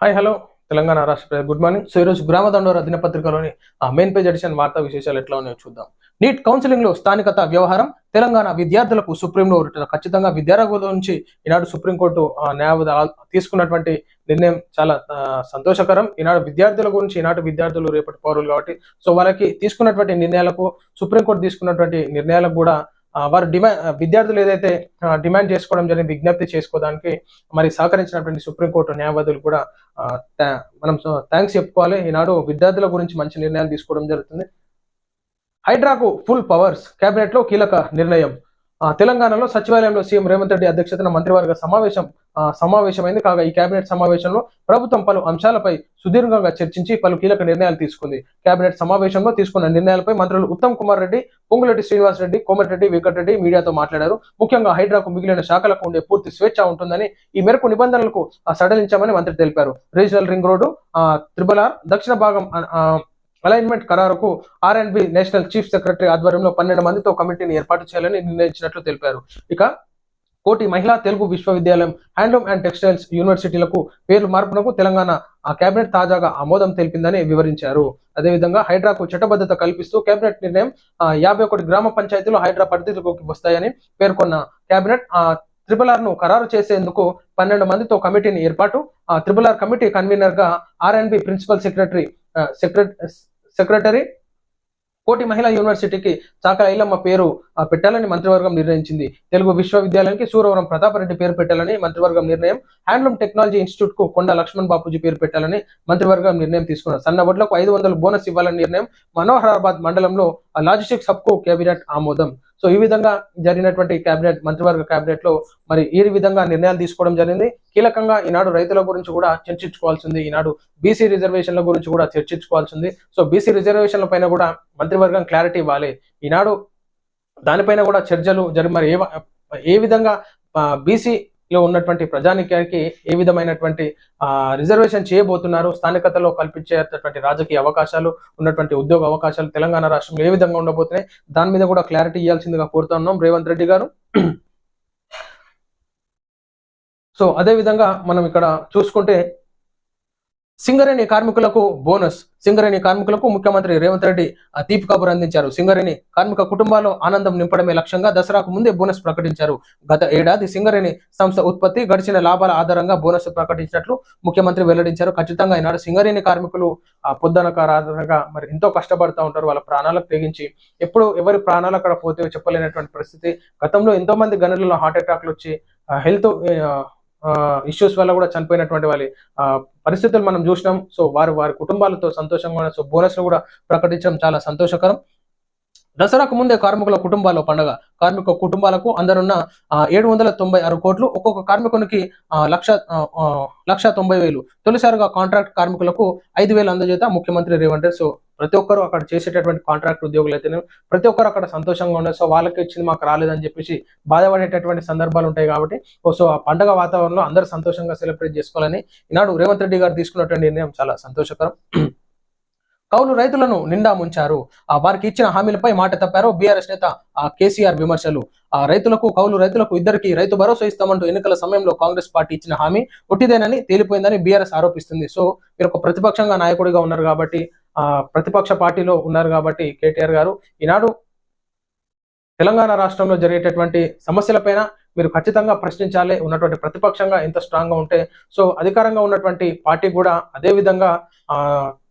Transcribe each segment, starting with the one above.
Hi hello Telangana రాష్ట్ర good morning so ఈరోజు గ్రామ దండోర దినపత్రికలోని ఆ మెయిన్ పేజ్ ఎడిషన్ వార్తా విశేషాలు ఎట్లా ఉన్నాయో చూద్దాం. నీట్ కౌన్సిలింగ్లో స్థానికత వ్యవహారం తెలంగాణ విద్యార్థులకు సుప్రీంలో ఖచ్చితంగా విద్యార్థుల నుంచి ఈనాడు సుప్రీంకోర్టు ఆ, న్యాయ తీసుకున్నటువంటి నిర్ణయం చాలా సంతోషకరం. ఈనాడు విద్యార్థుల గురించి ఈనాటి విద్యార్థులు రేపటి పౌరులు కాబట్టి సో వాళ్ళకి తీసుకున్నటువంటి నిర్ణయాలకు సుప్రీంకోర్టు తీసుకున్నటువంటి నిర్ణయాలకు కూడా వారు డిమాండ్ విద్యార్థులు ఏదైతే డిమాండ్ చేసుకోవడం జరిగింది విజ్ఞప్తి చేసుకోవడానికి మరి సహకరించినటువంటి సుప్రీంకోర్టు న్యాయవాదులు కూడా మనం థ్యాంక్స్ చెప్పుకోవాలి. ఈనాడు విద్యార్థుల గురించి మంచి నిర్ణయాలు తీసుకోవడం జరుగుతుంది. హైడ్రాకు ఫుల్ పవర్స్ కేబినెట్లో కీలక నిర్ణయం. తెలంగాణలో సచివాలయంలో సీఎం రేవంత్ రెడ్డి అధ్యక్షతన మంత్రివర్గ సమావేశం సమావేశమైంది. కాగా ఈ కేబినెట్ సమావేశంలో ప్రభుత్వం పలు అంశాలపై సుదీర్ఘంగా చర్చించి పలు కీలక నిర్ణయాలు తీసుకుంది. కేబినెట్ సమావేశంలో తీసుకున్న నిర్ణయాలపై మంత్రులు ఉత్తమ్ కుమార్ రెడ్డి పొంగులెట్టి శ్రీనివాస్ రెడ్డి కోమటిరెడ్డి వెంకటరెడ్డి మీడియాతో మాట్లాడారు. ముఖ్యంగా హైడ్రాకు మిగిలిన శాఖలకు ఉండే పూర్తి స్వేచ్ఛ ఉంటుందని ఈ మేరకు నిబంధనలకు సడలించామని మంత్రి తెలిపారు. Regional ring road triple R దక్షిణ భాగం alignment ఖరారుకు R and B national chief secretary ఆధ్వర్యంలో పన్నెండు మందితో కమిటీని ఏర్పాటు చేయాలని నిర్ణయించినట్లు తెలిపారు. ఇక కోటి మహిళా తెలుగు విశ్వవిద్యాలయం హ్యాండ్లూమ్ అండ్ టెక్స్టైల్స్ యూనివర్సిటీలకు పేర్లు మార్పునకు తెలంగాణ ఆ కేబినెట్ తాజాగా ఆమోదం తెలిపిందని వివరించారు. అదేవిధంగా హైడ్రాకు చట్టబద్ధత కల్పిస్తూ కేబినెట్ నిర్ణయం యాభై ఒకటి గ్రామ పంచాయతీలు హైడ్రా పరిధిలోకి వస్తాయని పేర్కొన్న కేబినెట్ ఆ త్రిబుల్ ఆర్ను ఖరారు చేసేందుకు పన్నెండు మందితో కమిటీని ఏర్పాటు ఆ త్రిబుల్ ఆర్ కమిటీ కన్వీనర్గా R and B principal secretary secretary secretary Koti మహిళా యూనివర్సిటీకి చాక ఐలమ్మ పేరు ఆ, పెట్టాలని మంత్రివర్గం నిర్ణయించింది. తెలుగు విశ్వవిద్యాలయానికి సూరవరం ప్రతాపరెడ్డి పేరు పెట్టాలని మంత్రివర్గం నిర్ణయం. హ్యాండ్లూమ్ టెక్నాలజీ ఇన్స్టిట్యూట్కు కొండ లక్ష్మణ్ బాపూజీ పేరు పెట్టాలని మంత్రివర్గం నిర్ణయం తీసుకున్నారు. సన్న వడ్లకు ఐదు వందలు బోనస్ ఇవ్వాలని నిర్ణయం. మనోహరాబాద్ మండలంలో ఆ సబ్కు కు కేబినెట్ ఆమోదం. సో ఈ విధంగా జరిగినటువంటి కేబినెట్ మంత్రివర్గ కేబినెట్లో మరి ఈ విధంగా నిర్ణయాలు తీసుకోవడం జరిగింది. కీలకంగా ఈనాడు రైతుల గురించి కూడా చర్చించుకోవాల్సింది. ఈనాడు బీసీ రిజర్వేషన్ల గురించి కూడా చర్చించుకోవాల్సింది. సో బీసీ రిజర్వేషన్ల పైన కూడా మంత్రివర్గం క్లారిటీ ఇవ్వాలి. ఈనాడు దానిపైన కూడా చర్చలు జరి మరి ఏ ఏ విధంగా బీసీ లో ఉన్నటువంటి ప్రజానికానికి ఏ విధమైనటువంటి ఆ, రిజర్వేషన్ చేయబోతున్నారు స్థానికతలో కల్పించేటటువంటి రాజకీయ అవకాశాలు ఉన్నటువంటి ఉద్యోగ అవకాశాలు తెలంగాణ రాష్ట్రంలో ఏ విధంగా ఉండబోతున్నాయి దాని మీద కూడా క్లారిటీ ఇవ్వాల్సిందిగా కోరుతున్నాం రేవంత్ రెడ్డి గారు. సో అదే విధంగా మనం ఇక్కడ చూసుకుంటే సింగరేణి కార్మికులకు బోనస్. సింగరేణి కార్మికులకు ముఖ్యమంత్రి రేవంత్ రెడ్డి ఆ తీపి కబురు అందించారు. సింగరేణి కార్మిక కుటుంబాల్లో ఆనందం నింపడమే లక్ష్యంగా దసరాకు ముందే బోనస్ ప్రకటించారు. గత ఏడాది సింగరేణి సంస్థ ఉత్పత్తి గడిచిన లాభాల ఆధారంగా బోనస్ ప్రకటించినట్లు ముఖ్యమంత్రి వెల్లడించారు. ఖచ్చితంగా ఈనాడు సింగరేణి కార్మికులు ఆ పొద్దనక మరి ఎంతో కష్టపడుతూ ఉంటారు. వాళ్ళ ప్రాణాలకు తెగించి ఎప్పుడు ఎవరి ప్రాణాలు అక్కడ పోతే చెప్పలేనటువంటి పరిస్థితి. గతంలో ఎంతో మంది గనులలో హార్ట్ అటాక్లు వచ్చి హెల్త్ ఇష్యూస్ వల్ల కూడా చనిపోయినటువంటి వాళ్ళ పరిస్థితులు మనం చూసినాం. సో వారు వారి కుటుంబాలతో సంతోషంగా సో బోనస్ కూడా ప్రకటించడం చాలా సంతోషకరం. దసరాకు ముందే కార్మికుల కుటుంబాల పండుగ. కార్మిక కుటుంబాలకు అందరున్న ఏడు వందల తొంభై ఆరు కోట్లు. ఒక్కొక్క కార్మికునికి లక్ష లక్ష తొంభై వేలు. తొలిసారిగా కాంట్రాక్ట్ కార్మికులకు ఐదు వేలు అందజేత ముఖ్యమంత్రి రేవంత్ రెడ్డి. సో ప్రతి ఒక్కరు అక్కడ చేసేటటువంటి కాంట్రాక్ట్ ఉద్యోగులు అయితేనే ప్రతి ఒక్కరు అక్కడ సంతోషంగా ఉండే సో వాళ్ళకి ఇచ్చింది మాకు రాలేదని చెప్పేసి బాధపడేటటువంటి సందర్భాలు ఉంటాయి కాబట్టి సో ఆ పండగ వాతావరణంలో అందరూ సంతోషంగా సెలబ్రేట్ చేసుకోవాలని ఈనాడు రేవంత్ రెడ్డి గారు తీసుకున్నటువంటి నిర్ణయం చాలా సంతోషకరం. కౌలు రైతులను నిండా ముంచారు. ఆ వారికి ఇచ్చిన హామీలపై మాట తప్పారు బీఆర్ఎస్ నేత ఆ కేసీఆర్ విమర్శలు. ఆ రైతులకు కౌలు రైతులకు ఇద్దరికి రైతు భరోసా ఇస్తామంటూ ఎన్నికల సమయంలో కాంగ్రెస్ పార్టీ ఇచ్చిన హామీ ఒట్టిదేనని తేలిపోయిందని బీఆర్ఎస్ ఆరోపిస్తుంది. సో మీరు ఒక ప్రతిపక్షంగా నాయకుడిగా ఉన్నారు కాబట్టి ప్రతిపక్ష పార్టీలో ఉన్నారు కాబట్టి కేటీఆర్ గారు ఈనాడు తెలంగాణ రాష్ట్రంలో జరిగేటటువంటి సమస్యలపైన మీరు ఖచ్చితంగా ప్రశ్నించాలి. ఉన్నటువంటి ప్రతిపక్షంగా ఎంత స్ట్రాంగ్గా ఉంటే సో అధికారంగా ఉన్నటువంటి పార్టీ కూడా అదే విధంగా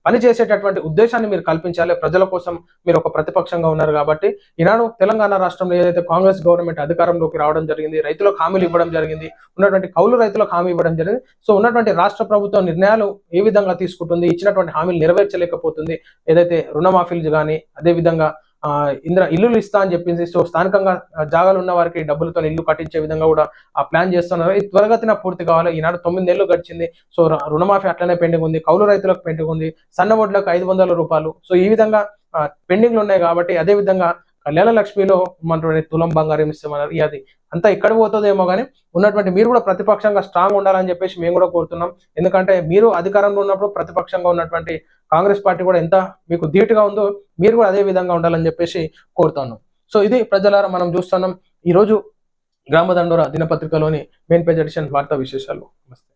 పని పనిచేసేటటువంటి ఉద్దేశాన్ని మీరు కల్పించాలి. ప్రజల కోసం మీరు ఒక ప్రతిపక్షంగా ఉన్నారు కాబట్టి ఈనాడు తెలంగాణ రాష్ట్రంలో ఏదైతే కాంగ్రెస్ గవర్నమెంట్ అధికారంలోకి రావడం జరిగింది రైతులకు హామీలు ఇవ్వడం జరిగింది ఉన్నటువంటి కౌలు రైతులకు హామీ ఇవ్వడం జరిగింది. సో ఉన్నటువంటి రాష్ట్ర ప్రభుత్వం నిర్ణయాలు ఏ విధంగా తీసుకుంటుంది? ఇచ్చినటువంటి హామీలు నెరవేర్చలేకపోతుంది. ఏదైతే రుణమాఫీలు కానీ అదే విధంగా ఇంద్ర ఇల్లులు ఇస్తా అని చెప్పింది సో స్థానికంగా జాగాలు ఉన్న వారికి డబ్బులతో ఇల్లు కట్టించే విధంగా కూడా ఆ ప్లాన్ చేస్తున్నారు. ఇది త్వరగతిన పూర్తి కావాలి. ఈనాడు తొమ్మిది నెలలు గడిచింది. సో రుణమాఫీ అట్లనే పెండింగ్ ఉంది. కౌలు రైతులకు పెండింగ్ ఉంది. సన్న వడ్లకు ఐదు వందల రూపాయలు. సో ఈ విధంగా పెండింగ్లు ఉన్నాయి కాబట్టి అదే విధంగా కళ్యాణ లక్ష్మిలో ఉన్నటువంటి తులం బంగారం ఇస్తామన్నారు. అది అంతా ఇక్కడ పోతుందేమో కానీ ఉన్నటువంటి మీరు కూడా ప్రతిపక్షంగా స్ట్రాంగ్ ఉండాలని చెప్పేసి మేము కూడా కోరుతున్నాం. ఎందుకంటే మీరు అధికారంలో ఉన్నప్పుడు ప్రతిపక్షంగా ఉన్నటువంటి కాంగ్రెస్ పార్టీ కూడా ఎంత మీకు ధీటుగా ఉందో మీరు కూడా అదే విధంగా ఉండాలని చెప్పేసి కోరుతాను సో ఇది ప్రజలారా మనం చూస్తున్నాం. ఈ రోజు గ్రామ దినపత్రికలోని మెయిన్ పేజ్ ఎడిషన్ వార్తా విశేషాలు. నమస్తే.